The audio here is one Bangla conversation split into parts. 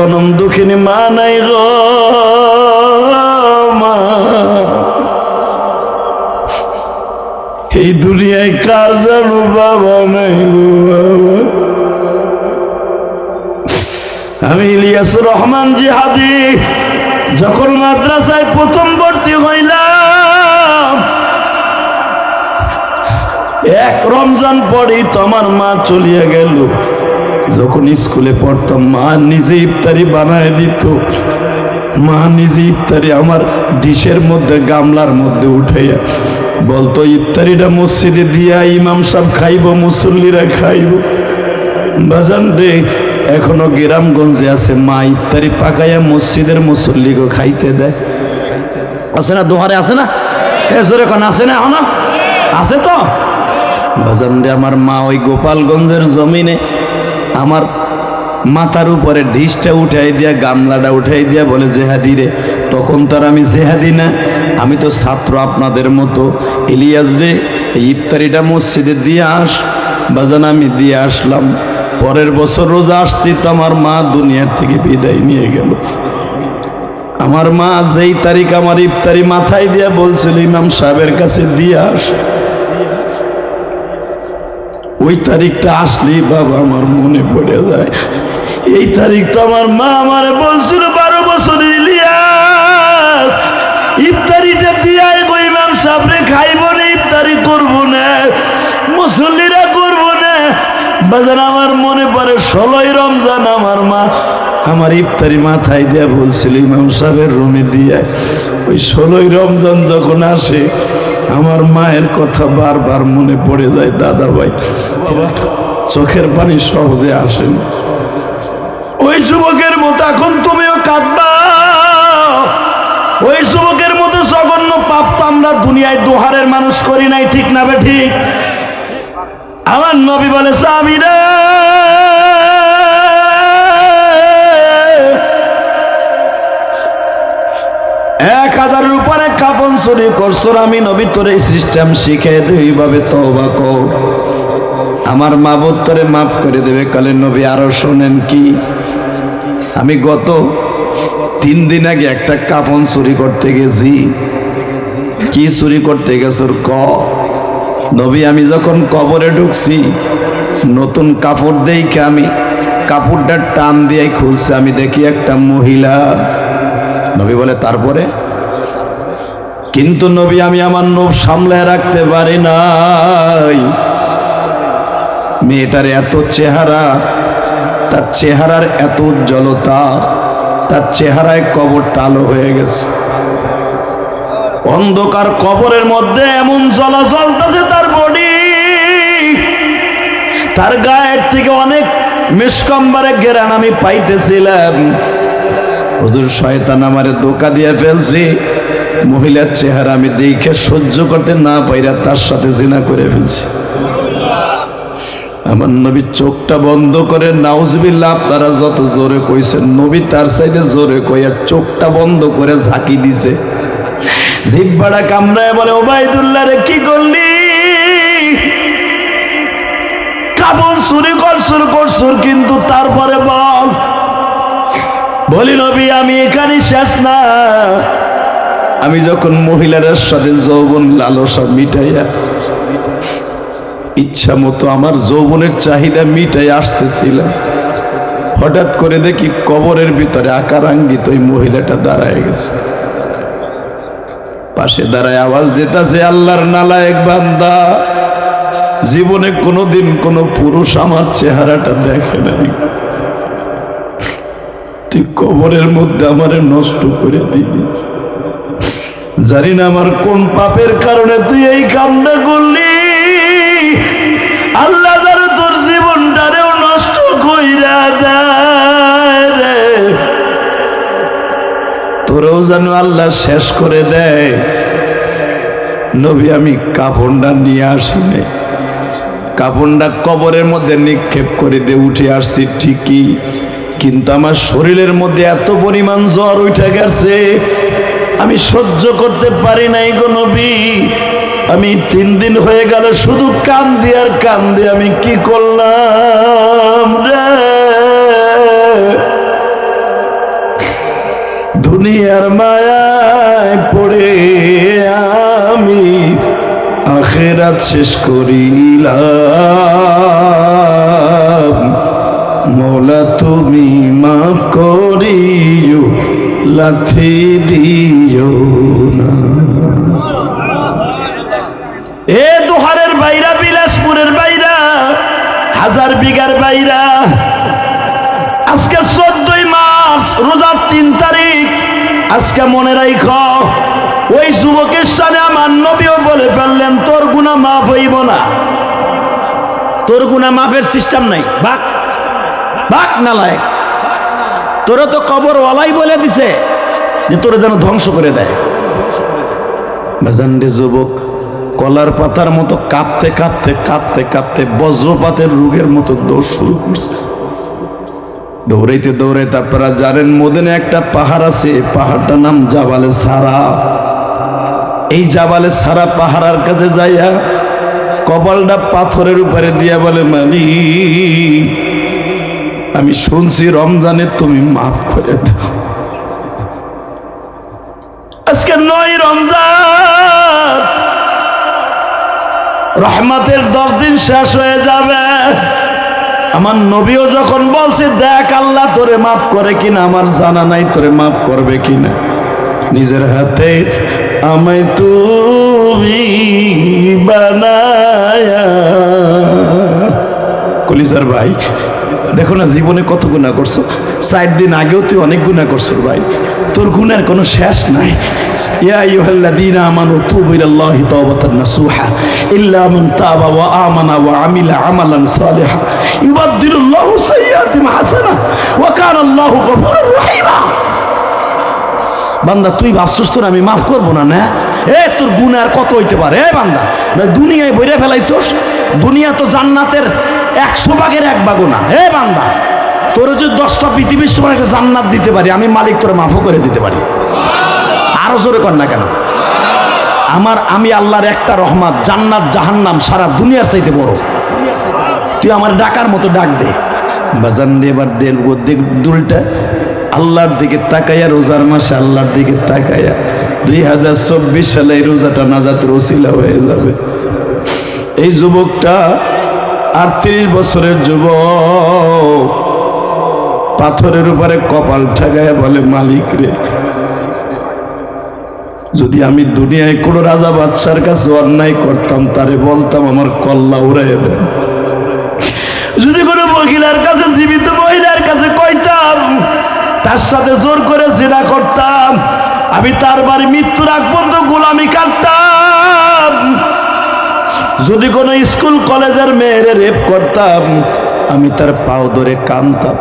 জনম দুঃখিনী মা নাই গো এই দুনিয়ায় কার জানো বাবা নাই গো বাবা। আমি ইলিয়াস রহমান জিহাদি, যখন মাদ্রাসায় প্রথম ভর্তি হইলাম, এক রমজান পরেই তো আমার মা চলিয়া গেল। যখন স্কুলে পড়তাম, মা নিজে ইফতারি বানায় দিত। মা নিজে ইফতারি আমার ডিশের মধ্যে, গামলার মধ্যে উঠাইয়া বলতো, ইফতারিটা মসজিদে দিয়া ইমাম সাহেব খাইব, মুসল্লিরা খাইব। বাজান রে, এখনও গ্রামগঞ্জে আছে, মা ইফতারি পাকাইয়া মসজিদের মুসল্লিকে খাইতে দেয়। আছে না, দোহারে আছে না? এ জোরে আছে না এখনও? আছে তো? বাজান রে, আমার মা ওই গোপালগঞ্জের জমিনে আমার মাথার উপরে ঢিসটা উঠাই দিয়া, গামলাটা উঠাই দিয়া বলে, জেহাদি রে, তখন তার আমি জেহাদি না। আমি তো ছাত্র আপনাদের মতো। ইলিয়াস রে, এই ইফতারিটা মসজিদে দিয়ে আস, বাজান আমি দিয়ে আসলাম। পরের বছর রোজা আসতে তো আমার মা দুনিয়ার থেকে বিদায় নিয়ে গেল। আমার মা যেই তারিখ আমার ইফতারি মাথায় দিয়া বলছিল, ইমাম সাহেবের কাছে দিয়ে আস। ওই তারিখটা আসলেই বাবা আমার মনে পড়ে যায়। এই তারিখ তো আমার মা আমার বলছিল, বারো বছর ইফতারিটা দিয়ে গো ইমাম সামনে খাইব না, ইফতারি করব না, মুসল্লিরা করব না। বাজার আমার মনে পড়ে, ষোলোই রমজান আমার মা আমার ইফতারি মাথায় দিয়া বলছিল, ইমাম সাহেবের রুমে দিয়ে। ওই ষোলোই রমজান যখন আসে আমার মায়ের কথা বারবার মনে পড়ে যায় দাদা ভাই বাবা। চোখের পানি সহজে আসে না ওই যুবকের মতো এখন তুমিও কাঁদবা। ওই যুবকের মতো জঘন্য পাপ তো আমরা দুনিয়ায় দোহারের মানুষ করি নাই ঠিক না বে ঠিক? আমার নবী বলে সাবিরা হাজারের উপরে কাপন চুরি করছ আমি নবী তোর এই সিস্টেম শিখে এইভাবে তওবা কর। আমার মা তোরে মাফ করে দেবে, কালে নবী আরও শোনেন কি? আমি গত তিন দিন আগে একটা কাপন চুরি করতে গেছি। কি চুরি করতে গেছর ক? নবী, আমি যখন কবরে ঢুকছি, নতুন কাপড় দেখে আমি কাপড়টা টান দিয়ে খুলছে, আমি দেখি একটা মহিলা। নবী বলে, তারপরে? কিন্তু নবী, আমি আমার নোভ সামলায় রাখতে পারি নাই। মেয়েটার এত চেহারা, তার চেহারার এত উজ্জ্বলতা, তার চেহারায় কবর টালো হয়ে গেছে। অন্ধকার কবরের মধ্যে এমন জলা জ্বলতেছে তার বডি। তার গায়ের থেকে অনেক মিসকম্বারে গেরান আমি পাইতেছিলাম। হুজুর, শয়তান আমারে ধোকা দিয়ে ফেলছি। মহিলার চেহারা আমি দেখে সহ্য করতে না পাইরা তার সাথে জিনা করে ফেলছি। আমার নবী চোখটা বন্ধ করে নাউজবিল্লা আপনারা যত জোরে কইছেন, নবী তার সাইডে জোরে কইয়া চোখটা বন্ধ করে ঝাঁকি দিছে। জিব্বাটা কামড়ায় বলে, ওবায়দুল্লাহ রে, কি করলি? তারপরে বল, বলি নবী, আমি এখানে শেষ না। আমি যখন মহিলাদের সাথে যৌবন লালসা মিটাইয়া, ইচ্ছা মতো আমার যৌবনের চাহিদা মিটাই আসতেছিলাম, হঠাৎ করে দেখি কবরের ভিতরে আকারাঙ্গিত ওই মহিলাটা দাঁড়ায় গেছে। পাশে দাঁড়ায় আওয়াজ দিতেছে, আল্লাহর নালায়ক বান্দা, জীবনে কোনোদিন কোনো পুরুষ আমার চেহারাটা দেখে নাই। তুই কবরের মধ্যে আমারে নষ্ট করে দিবি। জানি না আমার কোন পাপের কারণে তুই এই কামটা করলি। আল্লাহ জানে তোর জীবনটারেও নষ্ট কইরা দেয়। তোরেও যেন আল্লাহ শেষ করে দেয়। নবী, আমি কাপড়টা নিয়ে আসি নাই কাপড়টা কবরের মধ্যে নিক্ষেপ করে দিয়ে উঠে আসছি ঠিকই। কিন্তু আমার শরীরের মধ্যে এত পরিমাণ জ্বর উঠে গেছে আমি সহ্য করতে পারি নাই গো নবী। আমি তিন দিন হয়ে গেল, শুধু কান দিয়ে আর কান দিয়ে আমি কি করলাম রে? দুনিয়ার মায়ায় পড়ে আমি আখেরাত শেষ করিলাম। মৌলা, তুমি মাফ করিও। লাথি দিও না। এ দুহারের বাইরা, বিলাসপুরের বাইরা, হাজার বিঘার বাইরা। আজকে চোদ্দই মাস রোজার তিন তারিখ। আজকে মনে রাইখ, ওই যুবকের সামনে আমার নবীও বলে ফেললেন, তোর গুণা মাফ হইব না। তোর গুণা মাফের সিস্টেম নাই। বাক বাক না লায়ক। তোরা তো কবর ওয়ালাই বলে দিছে যে তোরা যেন ধ্বংস করে দেয়। যুবক, কলার পাতার মতো কাঁপতে কাঁপতে কাঁপতে কাঁপতে বজ্রপাতের রোগের মতো দৌড় শুরু করছে। দৌড়াইতে দৌড়াইতে আপনারা জানেন, মদিনে একটা পাহাড় আছে, পাহাড়টার নাম জাবালে সারা। এই জাবালে সারা পাহাড়ার কাছে যাইয়া কপালটা পাথরের উপরে দিয়া বলে মালি আমি শুনছি রমজানে তুমি মাফ করে দাও। আজকে নয় রমজান। রহমতের দশ দিন শেষ হয়ে যাবে। আমার নবীও যখন বলছে, দেখ আল্লাহ তোরে মাফ করে কিনা, আমার জানা নাই তোরে মাফ করবে কিনা। নিজের হাতে আমায় তুমি বানায়া। কলিজার ভাই দেখো না জীবনে কত গুণা করছো চার দিন আগেও তুই অনেক গুণা করছো ভাই তোর গুণের কোনো শেষ নাই يا أيها الذين آمنوا توبوا إلى الله توبة نصوحا إلا من تاب وآمن وعمل عملا صالحا يبدل الله سيئاتهم حسنة وكان الله غفورا رحيما বান্দা তুই ভাবছিস তোর আমি মাফ করবো না না এ তোর গুনার কত হইতে পারে এ বান্দা না দুনিয়ায় বইরে ফেলাইছস দুনিয়া তো জান্নাতের একশো ভাগের এক ভাগও না। হে বান্দা, তোর যদি দশটা পৃথিবীর সময় একটা জান্নাত দিতে পারি, আমি মালিক তোরে মাফও করে দিতে পারি। আরও জোরে কর না কেন? আমার, আমি আল্লাহর একটা রহমত, জান্নাত, জাহান্নাম সারা দুনিয়ার চাইতে বড়। তুই আমার ডাকার মতো ডাক দে। বাজান এবার দেখ দুলটা। আল্লাহর দিকে তাকাইয়া রোজার মাসে আল্লাহর দিকে তাকাইয়া দুই হাজার চব্বিশ সালে রোজাটা নাজাত রসিলা হয়ে যাবে। এই যুবকটা আটত্রিশ বছরের যুবক। পাথরের উপরে কপাল ঠাগায় বলে, মালিক রে, যদি আমি দুনিয়ায় কোনো রাজা বাদশার কাছে অন্যায় করতাম, তারে বলতাম আমার কল্লা উড়াই দেন। যদি কোনো মহিলার কাছে, জীবিত মহিলার কাছে কইতাম, তার সাথে জোর করে জেনা করতাম, আমি তার বাড়ি মৃত্যুর আগ পর্যন্ত গোলামি কাটতাম যদি কোনো স্কুল, কলেজের মেয়েরে রেপ করতাম, আমি তার পাও ধরে কানতাম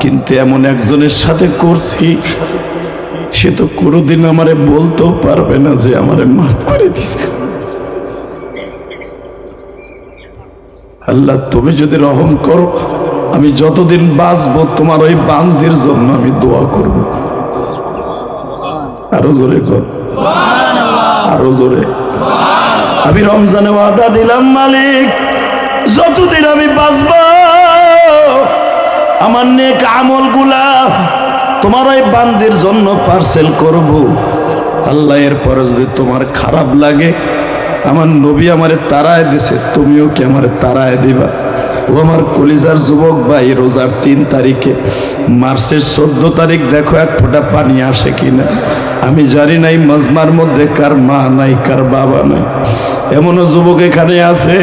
কিন্তু এমন একজনের সাথে করছি, সে তো কোনোদিন আমারে বলতেও পারবে না যে আমারে মাফ করে দিছে। আল্লাহ, তুমি যদি রহম করো, আমি যতদিন বাঁচবো, তোমার ওই বান্দির জন্য আমি দোয়া করব। আরও জোরে কর। আরও জোরে। আমি রমজানে ওয়াদা দিলাম, মালিক। যতদিন আমি বাঁচব, আমার নেক আমলগুলা তোমার ওই বান্দির জন্য পার্সেল করব। আল্লাহ এর পরে যদি তোমার খারাপ লাগে, আমার নবী আমারে তারায় দিছে, তুমিও কি আমারে তারায় দিবা? ও আমার কলিজার যুবক ভাই, রোজার তিন তারিখে। মার্চের চোদ্দ তারিখ দেখো এক ফোঁটা পানি আসে কিনা। আমি জানি নাই মজমার মধ্যে কার মা নাই, কার বাবা নাই। এমনও যুবক এখানে আছে,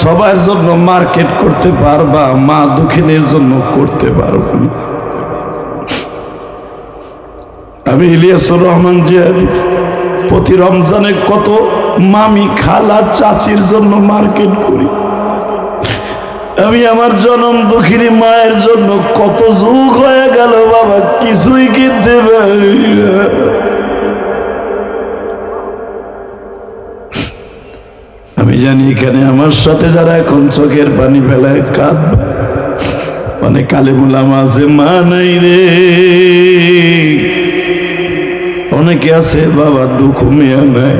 সবার জন্য মার্কেট করতে পারবা, মা দক্ষিণের জন্য করতে পারবা না। আমি ইলিয়াসুর রহমান জিয়ারি প্রতি রমজানে কত মামি খালা চাচির জন্য মার্কেট করি। আমি আমার জনম দুঃখিনী মায়ের জন্য কত যুগ হয়ে গেল, বাবা, কিছুই কিনতে পারি আমি জানি এখানে আমার সাথে যারা এখন চোখের পানি ফেলায় কাঁদবে। অনেক কালেমুলাম আছে, মা নাই রে। অনেকে আছে, বাবা, দুঃখ মেয়া নাই।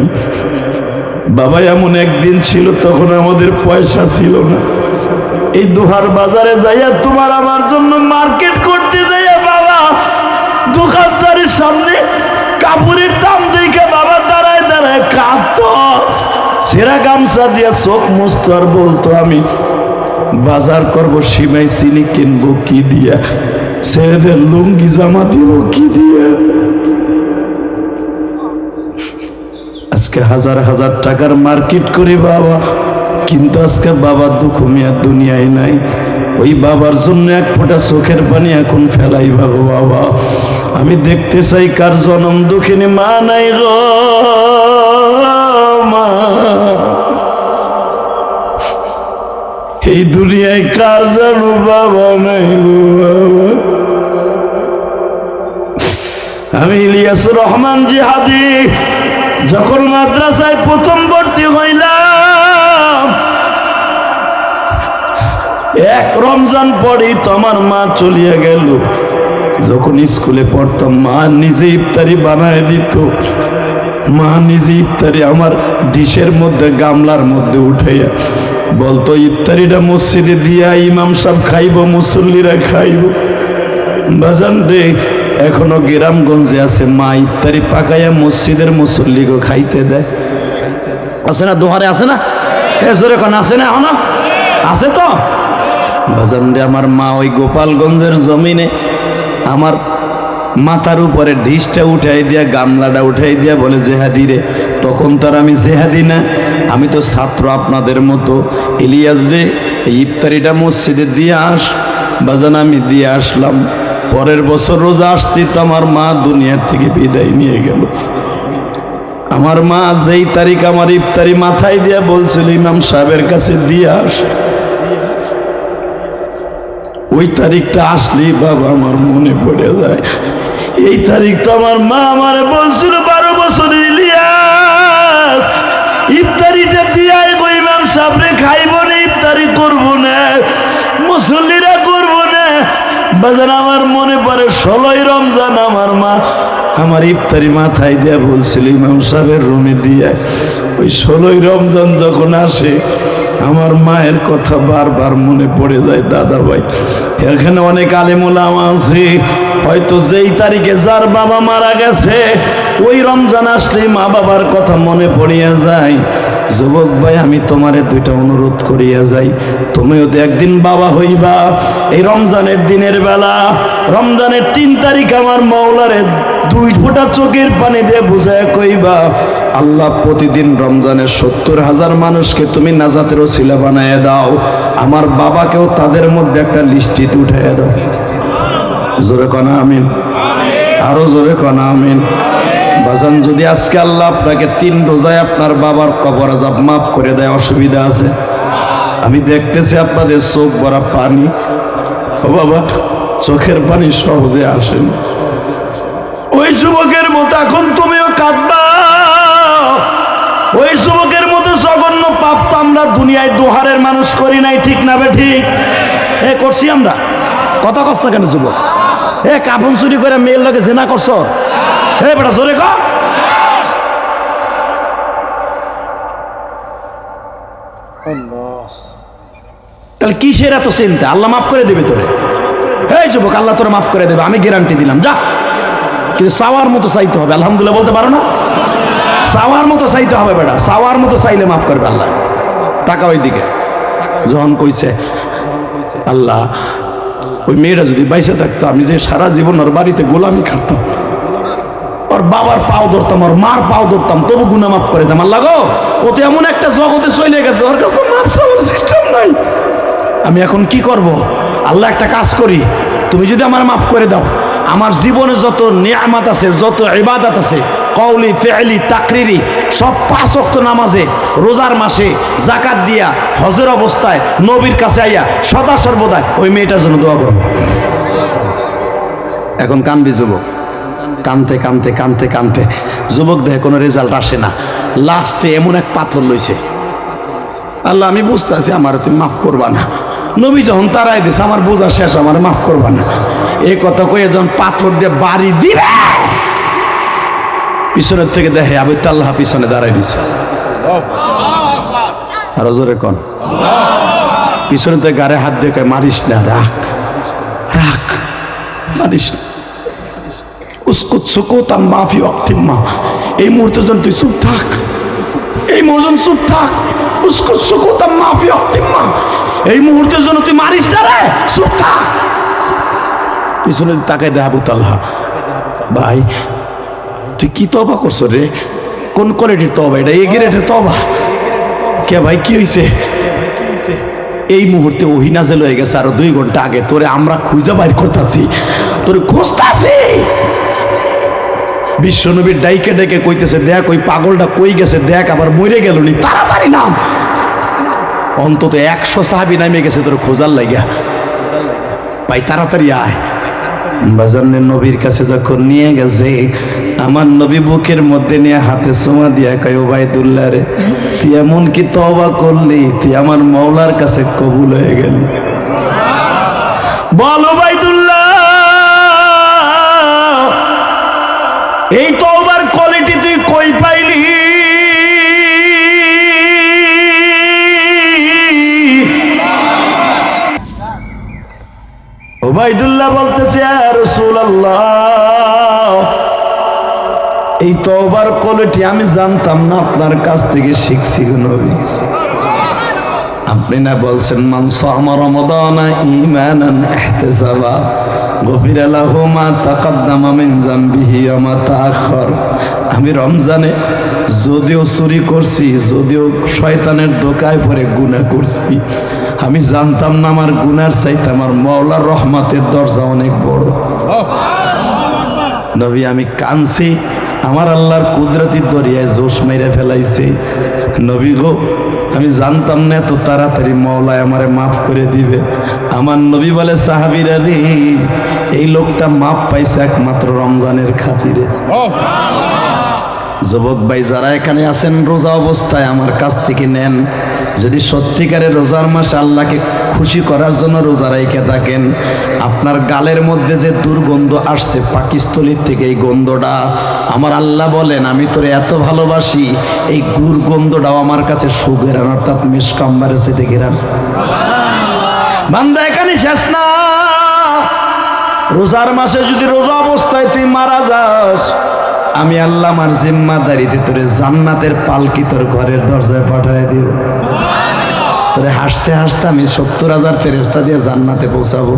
বাবা, এমন একদিন ছিল, তখন আমাদের পয়সা ছিল না। এই দুহার বাজারে যাইয়া তোমার আমার জন্য মার্কেট করতে যাইয়া বাবা, দোকানদারের সামনে কাপড়ের দাম দেখে বাবা দাঁড়ায় দাঁড়ায় কাঁদত। সেরা গামছা দিয়া চোখ মুস্ত আর বলতো, আমি বাজার করব, সীমাই চিনি কিনবো, কি দিয়া? ছেলেদের লুঙ্গি জামা দিব, কি দিয়া? আজকে হাজার হাজার টাকার মার্কেট করে বাবা। কিন্তু আজকে বাবার দুঃখ মিয়া দুনিয়ায় নাই। ওই বাবার জন্য এক ফোঁটা চোখের পানি এখন ফেলাই ভাবো বাবা। আমি দেখতে চাই কার জনম দুঃখিনী মা নাই গো, মা। এই দুনিয়ায় কার জানো বাবা নাই গো বাবা। আমি ইলিয়াস রহমান জিহাদি। যখন মাদ্রাসায় প্রথম ভর্তি হইলাম, এক রমজান পরেই তো আমার মা চলিয়া গেল। যখন স্কুলে পড়তাম, মা নিজে ইফতারি বানায় দিত। মা নিজে ইফতারি আমার ডিশের মধ্যে, গামলার মধ্যে উঠাইয়া বলতো, ইফতারিটা মসজিদে দিয়া ইমাম সাহেব খাইব, মুসল্লিরা খাইব। বাজান রে এখনও গ্রামগঞ্জে আছে মা ইফতারি পাকাইয়া মসজিদের মুসল্লিগো খাইতে দেয়। আছে না? দোহারে আছে না? এ জোরে কোন, আছে না এখনও? আছে তো? বাজান রে, আমার মা ওই গোপালগঞ্জের জমিনে আমার মাথার উপরে ঢিসটা উঠাই দিয়া, গামলাটা উঠাই দিয়া বলে, জেহাদি রে, তখন তার আমি জেহাদি না। আমি তো ছাত্র আপনাদের মতো। ইলিয়াস রে ইফতারিটা মসজিদে দিয়ে আস। বাজান, আমি দিয়ে আসলাম। পরের বছর রোজা আসতে তো আমার মা দুনিয়ার থেকে বিদায় নিয়ে গেল। আমার মা যেই তারিখ আমার ইফতারি মাথায় দিয়া বলছিল, ইমাম সাহেবের কাছে দিয়ে আস। ওই তারিখটা আসলেই বাবা আমার মনে পড়ে যায়। এই তারিখ তো আমার মা আমার বলছিল, বারো বছর ইলিয়াস। ইফতারিটা দিয়া ইমাম সাহেবরে, খাইব না, ইফতারি করব না। মুসল্লিরা বাজার আমার মনে পড়ে, ষোলোই রমজান আমার মা। আমার ইফতারি মাথায় দিয়া বলছিল, ইমাম সাহেবের রুমে দিয়ে, ওই ষোলোই রমজান যখন আসে, আমার মায়ের কথা বারবার মনে পড়ে যায় দাদা ভাই এখানে অনেক আলেমুলাম আছে, হয়তো যেই তারিখে যার বাবা মারা গেছে, ওই রমজান আসলে মা বাবার কথা মনে পড়িয়া যায়। যুবক ভাই, আমি তোমারে দুইটা অনুরোধ করিয়া যাই। তুমিও তো একদিন বাবা হইবা। এই রমজানের দিনের বেলা, রমজানের তিন তারিখ আমার মৌলারে দুই ফোঁটা চোখের পানি দিয়ে বুঝায় কইবা, আল্লাহ প্রতিদিন রমজানের সত্তর হাজার মানুষকে তুমি নাজাতের ওসিলা বানায় দাও। আমার বাবাকেও তাদের মধ্যে একটা লিস্টিতে উঠাইয়া দাও। জোরে কনা, আমিন। আরও জোরে কনা, আমিন। বাজান, যদি আজকে আল্লাহ আপনাকে তিন রোজায় আপনার বাবার কবর আজাব মাফ করে দেয়, অসুবিধা আছে? আমি দেখতেছি আপনাদের চোখ ভরা পানি। ও বাবা, চোখের পানি সহজে আসেনি। ওই যুবকের মতো এখন তুমিও কাঁদবা। ওই যুবকের মতো জঘন্য পাপ তো আমরা দুনিয়ায় দোহারের মানুষ করি নাই, ঠিক না বে ঠিক? এ, করছি আমরা। কথা কষ্ট কেন যুবক? এ কাপড় চুরি করে মেয়ের লোকে জেনা করছ? এ বেটা, জোরে ক তাহলে কিসের এত চিন্তা? আল্লাহ মাফ করে দেবে তোরে। এই যুবক, আল্লাহ তোরে মাফ করে দেবে, আমি গ্যারান্টি দিলাম, যা। কিন্তু চাওয়ার মতো চাইতে হবে, আলহামদুলিল্লাহ বলতে পারো না? চাওয়ার মতো চাইতে হবে বেটা, চাওয়ার মতো চাইলে মাফ করবে আল্লাহ। টাকা ওই দিকে যখন কইছে, আল্লাহ, ওই মেয়েটা যদি বাইসে থাকতো, আমি যে সারা জীবন ওর বাড়িতে গোলামি খাটতাম। ওর বাবার পাও ধরতাম, ওর মার পাও ধরতাম, তবু গুনা মাফ করে দাম। আল্লাহ গো, ও তো এমন একটা জগতে চলে গেছে, ওর কাছে তো মাফ চাওয়ার সিস্টেম নাই। আমি এখন কি করব? আল্লাহ একটা কাজ করি, তুমি যদি আমার মাফ করে দাও, আমার জীবনে যত নিয়ামাত আছে, যত ইবাদত আছে, কওলি ফেলি তাকরিরি, সব পাঁচ অক্ত নামাজে, রোজার মাসে জাকাত দিয়া, হজের অবস্থায়, নবীর কাছে আইয়া সদা সর্বদায় ওই মেয়েটার জন্য দোয়া করব। এখন কানবি যুবক। কানতে কানতে কানতে কানতে। যুবক দেহে কোনো রেজাল্ট আসে না। লাস্টে এমন এক পাথর লইছে। আল্লাহ, আমি বুঝতেছি আমার তুমি মাফ করবা না। নবী যখন তারাই দিছে, আমার বোঝা শেষ, আমার মাফ করবা না। এই কথা কয়ে যখন পাথর দিয়ে বাড়ি দিবে, পিছনের থেকে দেখে আবু আল্লাহ পিছনে দাঁড়াই দিছে। আরও জোরে কন। পিছনে গাড়ে হাত দিয়ে মারিস না, রাখ। রাখ। মারিস না। ও উস্কুত সুকুতাম মাফি অক্তিম্মা এই মুহূর্তের জন্য তুই চুপ থাক। এই মুহূর্তে চুপ থাক। উস্কুত সুকুতাম মাফি অক্তিম্মা এই মুহূর্তের জন্য তুই মারিস না রে। চুপ থাক। পিছনে তাকাই দে আবু তালহা ভাই, তুই কি তবা করছ রে? কোন কোয়ালিটির তবা এটা? এই গ্রেডের তবা কে ভাই, কি হয়েছে এই মুহূর্তে ওহি নাজেল হয়ে গেছে আরও দুই ঘণ্টা আগে। তোরে আমরা খুঁজে বাইর করতেছি। তোরে খুঁজতাছি। বিশ্বনবীর ডাইকে ডেকে কইতেছে, দেখ ওই পাগলটা কই গেছে? দেখ, আবার মরে গেল নি। তাড়াতাড়ি নাম। অন্তত একশো সাহাবি নামে গেছে তোর খোঁজার লাগিয়া ভাই, তাড়াতাড়ি আয়। বাজানের নবীর কাছে যখন নিয়ে গেছে, আমার নবী বুকের মধ্যে নিয়ে হাতে সোমা দিয়া কয় ওবায়দুল্লাহ রে, তুই এমন কি তবা করলি? তুই আমার মৌলার কাছে কবুল হয়ে গেলি। বল ওবায়দুল্লাহ এই তওবার কোয়ালিটি তুই কই পাইলি? ওবাইদুল্লাহ বলতেছে রসুল এই তওবার কোয়ালিটি আমি জানতাম না, আপনার কাছ থেকে শিখছি নবী। আপনি না বলছেন মানস আমার রমদানা ইহতিসাবা তাআখার আমি রমজানে যদিও চুরি করছি, যদিও শয়তানের দোকায় পরে গুনাহ করছি, আমি জানতাম না আমার গুনার চাইতে আমার মওলার রহমতের দরজা অনেক বড়। নবী, আমি কানছি আমার আল্লাহর কুদরতির দরিয়ায় জোশ মেরে ফেলাইছে। নবী গো আমি জানতাম না এত তাড়াতাড়ি মওলায় আমারে মাফ করে দিবে। আমার নবী বলে সাহাবিরা রে এই লোকটা মাফ পাইছে একমাত্র রমজানের খাতিরে। যুবক ভাই যারা এখানে আছেন রোজা অবস্থায় আমার কাছ থেকে নেন। যদি সত্যিকারের রোজার মাসে আল্লাহকে খুশি করার জন্য রোজা রেখে থাকেন, আপনার গালের মধ্যে যে দুর্গন্ধ আসছে পাকিস্তলির থেকে এই গন্ধটা, আমার আল্লাহ বলেন, আমি তোরে এত ভালোবাসি, এই দুর্গন্ধটাও আমার কাছে সুগেরান অর্থাৎ মিসকাম্বারের সেতে গেরান বান্দা, এখানে শেষ না। রোজার মাসে যদি রোজা অবস্থায় তুই মারা যাস আমি আল্লাহ আমার জিম্মাদারিতে তোরে জান্নাতের পালকি তোর ঘরের দরজায় পাঠায় দিব তোরে হাসতে হাসতে আমি সত্তর হাজার ফেরেস্তা দিয়ে জান্নাতে পৌঁছাবো।